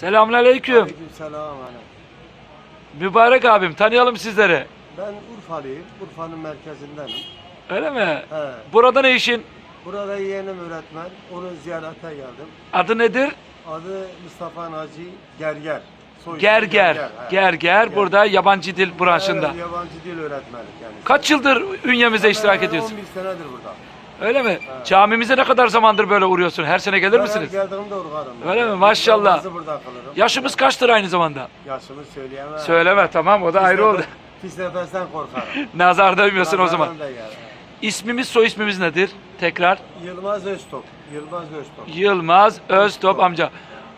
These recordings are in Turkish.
Selamünaleyküm. Aleykümselam. Mübarek abim tanıyalım sizleri. Ben Urfalıyım. Urfa'nın merkezindenim. Öyle mi? He. Burada ne işin? Burada yeğenim öğretmen. Onu ziyarete geldim. Adı nedir? Adı Mustafa Naci Gerger. Soy ismi Gerger. he. Gerger. Burada yabancı dil branşında. Evet, yabancı dil öğretmeni kendisi. Kaç yıldır ünyemizde iştirak Ben ediyorsun? 11 senedir burada. Öyle mi? Camimize ne kadar zamandır böyle uğruyorsun? Her sene gelir misiniz? her geldiğimde uğrarım. Öyle mi? Maşallah. Burada. Yaşımız kaçtır aynı zamanda? Yaşımı söyleyemem. Söyleme tamam o da Pis ayrı nefes- oldu. Pis nefesten korkarım. Nazar değmiyorsun o zaman. Nazardan da yer. İsmimiz soy ismimiz nedir? Tekrar. Yılmaz Öztop. Yılmaz Öztop. Yılmaz Öztop amca.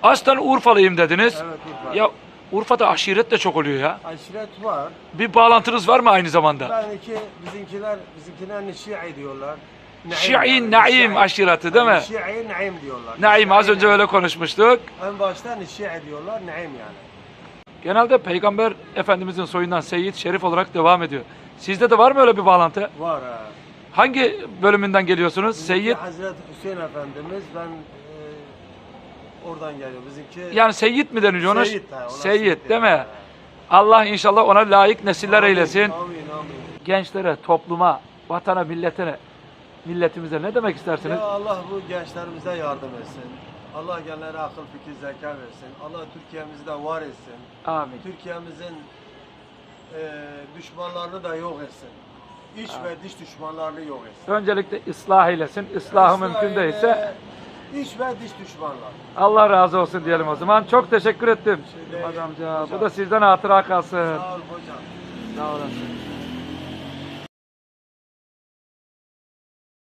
Aslen Urfalıyım dediniz. Evet Urfa. Ya Urfa'da aşiret de çok oluyor ya. Aşiret var. Bir bağlantınız var mı aynı zamanda? Ben iki, bizimkiler, bizimkiler Şii diyorlar. Şii, Naim Şii. aşireti değil mi? Şii Naim diyorlar. Naim az önce öyle konuşmuştuk. En başta Şii diyorlar, Naim yani. Genelde Peygamber Efendimizin soyundan Seyyid Şerif olarak devam ediyor. Sizde de var mı öyle bir bağlantı? Var ha. Hangi bölümünden geliyorsunuz? Seyyid Hazreti Hüseyin Efendimiz, ben e, oradan geliyor. Bizimki yani Seyyid mi deniliyor ona? Seyyid, ha, ona Seyyid değil mi? Allah inşallah ona layık nesiller Amin, eylesin. Amin, amin. Gençlere, topluma, vatana, milletine, milletimize ne demek istersiniz? Ya Allah bu gençlerimize yardım etsin. Allah gençlere akıl, fikir, zeka versin. Allah Türkiye'mizi de var etsin. Amin. Türkiye'mizin e, düşmanlarını da yok etsin. İç ve dış düşmanlarını yok etsin. Öncelikle ıslah eylesin. Islahı mümkün İsrail'e değilse iç ve dış düşmanlar. Allah razı olsun diyelim o zaman. Çok teşekkür ettim. Şey amca. Bu da sizden hatıra kalsın. Sağ ol hocam. Sağ olasın.